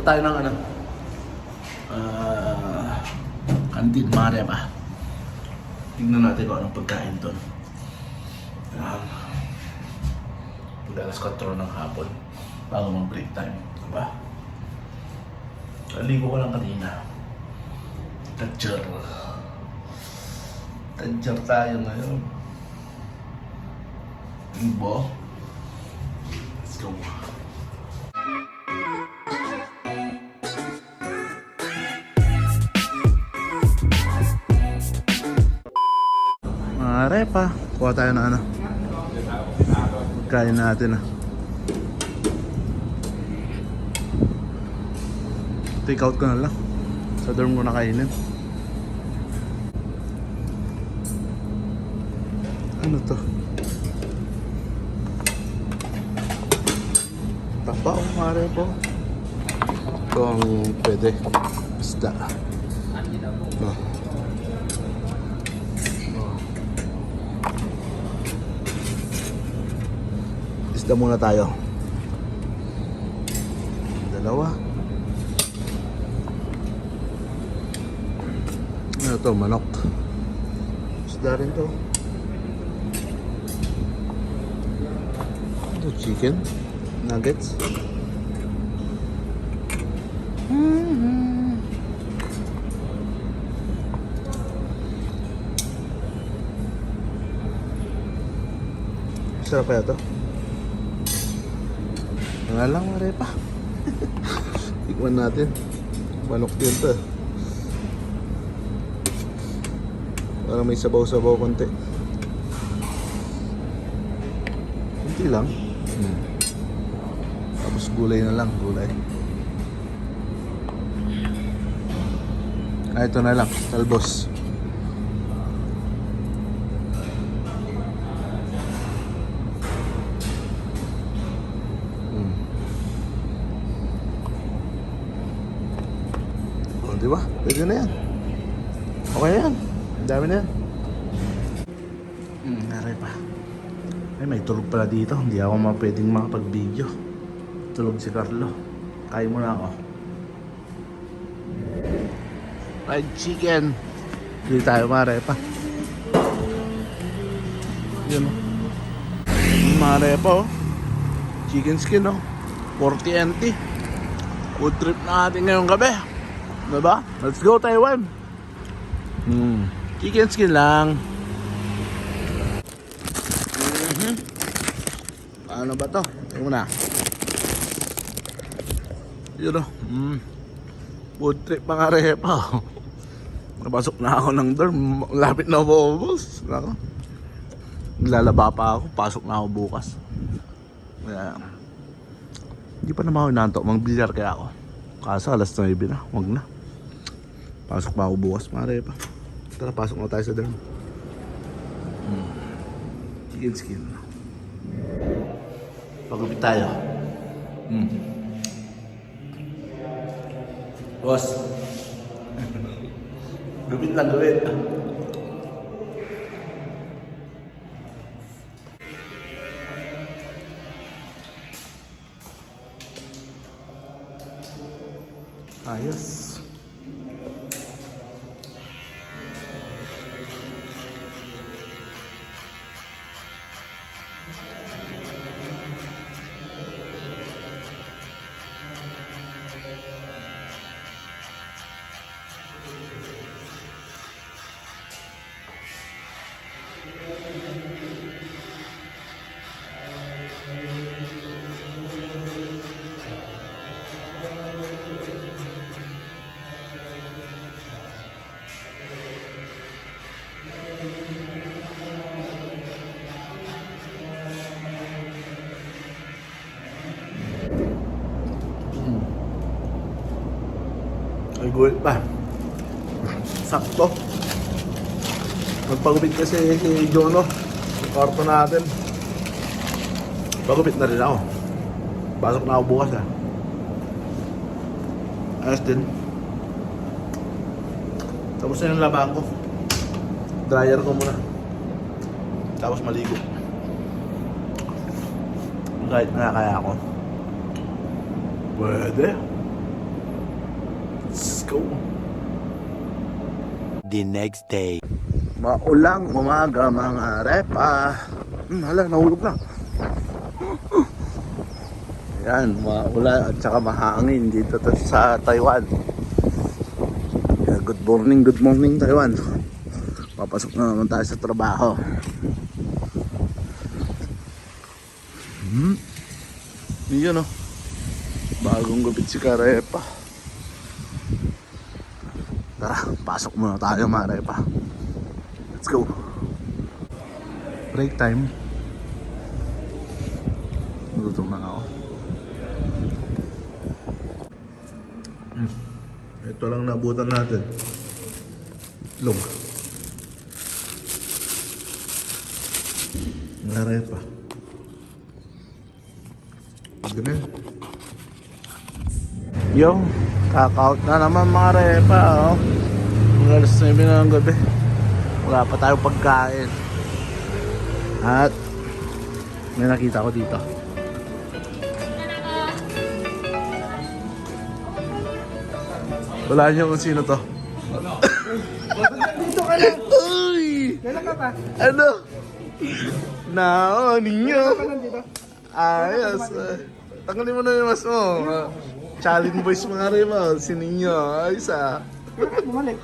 Punta tayo ng ano? Ah, kantin, Mare ba? Tingnan natin kung anong pagkain doon. Um, alas 4 ng hapon bago mag-break time. Diba? Aligo ko lang kanina. Tadjar. Tadjar tayo ngayon. Ibo. Let's go. Mga repa, kuha tayo ng ano. Kain natin ah. Take out ko na lang. Sa dorm ko na kainin. Ano to? Tapa o mga repa. Ito ang pwede. Isda. Oh. Isda muna tayo. Dalawa. Ano to? Manok. Isda rin to. Ito chicken. Nuggets. Mhm. Sarap kaya to? Nga lang, mare pa. Tikman natin. Manok yun to. Parang may sabaw-sabaw konti. Kunti lang. Hmm. Tapos gulay na lang, gulay. Ah, ito na lang, talbos. Di ba? Pwede na yan. Okay yan. Ang dami na yan. Hmm, naray pa. Ay, may tulog pala dito. Hindi ako ma pwedeng makapag-video. Tulog si Carlo. Kain mo na ako. Fried chicken. Hindi tayo mare pa. Yun o. Mare pa oh. Chicken skin oh. 40 NT. Food trip na natin ngayong gabi. Diba? Let's go Taiwan. Hmm. Chicken skin lang. Mhm. Ano ba to? Tingnan mo na. Yun o. Mm. Food trip mga repa. oh. Napasok na ako ng dorm. Lapit na maubos. Nako. Naglalaba pa ako. Pasok na ako bukas. Kaya, hindi pa naman ako inantok. Magbilyar kaya ako. Kaso alas 9 na. Huwag na. Pasok pa ako bukas mga repa. Tara, pasok na tayo sa dorm. Hmm. Chicken skin. Pagupit tayo. Hmm. Boss. Gupit lang, gupit. Ayos. Ay, gulit pa. Sakto. Magpagupit kasi si Jono. Yung natin. Pagupit na rin ako. Pasok na ako bukas ah. Ayos din. Tapos na yung labahan ko. Dryer ko muna. Tapos maligo. Kahit na kaya ako. Pwede. Go. The next day. Maulang umaga mga repa. Hmm, hala, nahulog na. Yan, maulan at saka mahangin dito to sa Taiwan. Good morning, good morning Taiwan. Papasok na naman tayo sa trabaho. Hmm. Yun oh. Bagong gupit si Karepa. Tara, pasok muna tayo mga repa. Let's go. Break time. Nagutom na ako. Hmm. Ito lang nabutan natin. Itlog. Ngaray pa. Ganun. Yo, kakaut na naman mga repa, oh. Mga alas 9 na ng gabi. Wala pa tayong pagkain. At may nakita ko dito. Wala niyo kung sino to. Dito ka lang. Uy! Kailan ka pa? Ano? Nao, ninyo. Ayos. Tanggalin mo na yung mas mo. Ah, Challenge boys mga mo. Si Ninyo. Ayos ah. Bumalik?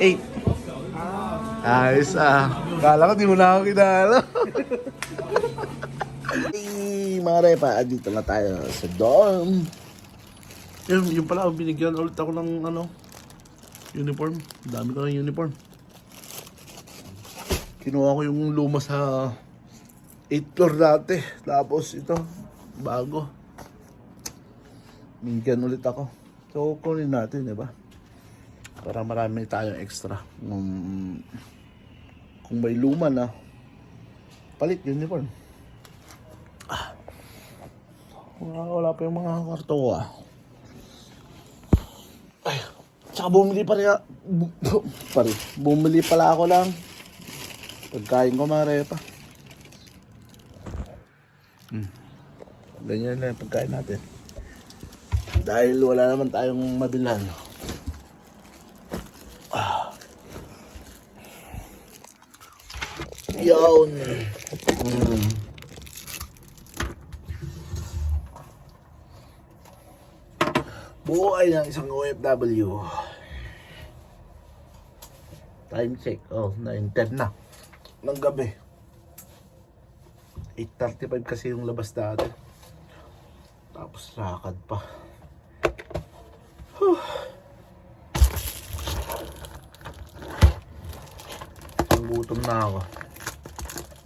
Eight. Ayos ah. Kala ko di mo na ako kinala. hey, mga repa, dito na tayo sa dorm. Yun, yun pala, binigyan ulit ako ng ano, uniform. Dami ko ng uniform. Kinuha ko yung luma sa 8th floor dati. Tapos ito, bago. Binigyan ulit ako. So, kunin natin, di ba? Para marami tayong extra. Um, kung may luma na, palit uniform. Ah. Wala, wala pa yung mga kwarto ko ah. Ay, tsaka bumili pa rin, bu, pare, bumili pala ako lang. Pagkain ko mga repa. Hmm. Ganyan lang pagkain natin. Dahil wala naman tayong mabilhan. Yun. Mm. Buhay ng isang OFW. Time check. Oh, 9.10 na. Ng gabi. 8.35 kasi yung labas dati. Tapos lakad pa. Huh. Gutom na ako.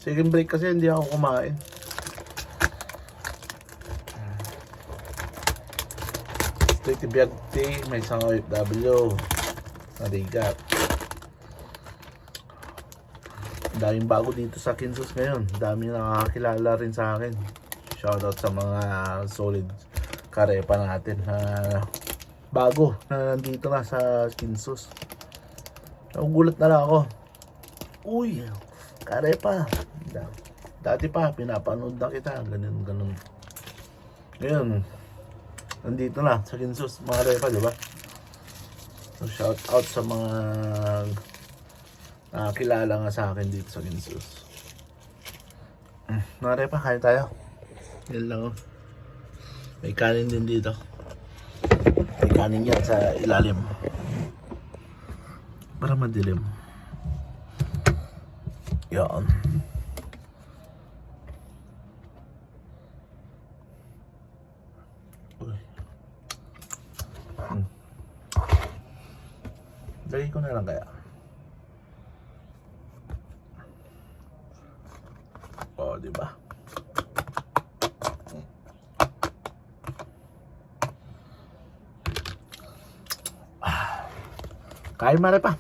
Second break kasi hindi ako kumain. Straight Biagti, may isang OFW. Narigat. Daming bago dito sa Kinsus ngayon. Daming nakakilala rin sa akin. Shoutout sa mga solid karepa natin na bago na nandito na sa Kinsus. Nagugulat na lang ako. Uy, karepa. Da- Dati pa, pinapanood na kita. Ganun, ganun. Ngayon, nandito na sa Kinsus, mga repa, di ba? So, shout out sa mga nakakilala nga sa akin dito sa Kinsus. Mm, Mga repa, kain tayo. Yan lang oh. May kanin din dito. Kanin yan sa ilalim. Para madilim. Yan. Lagay ko na lang kaya. O, di ba? Kain mare pa.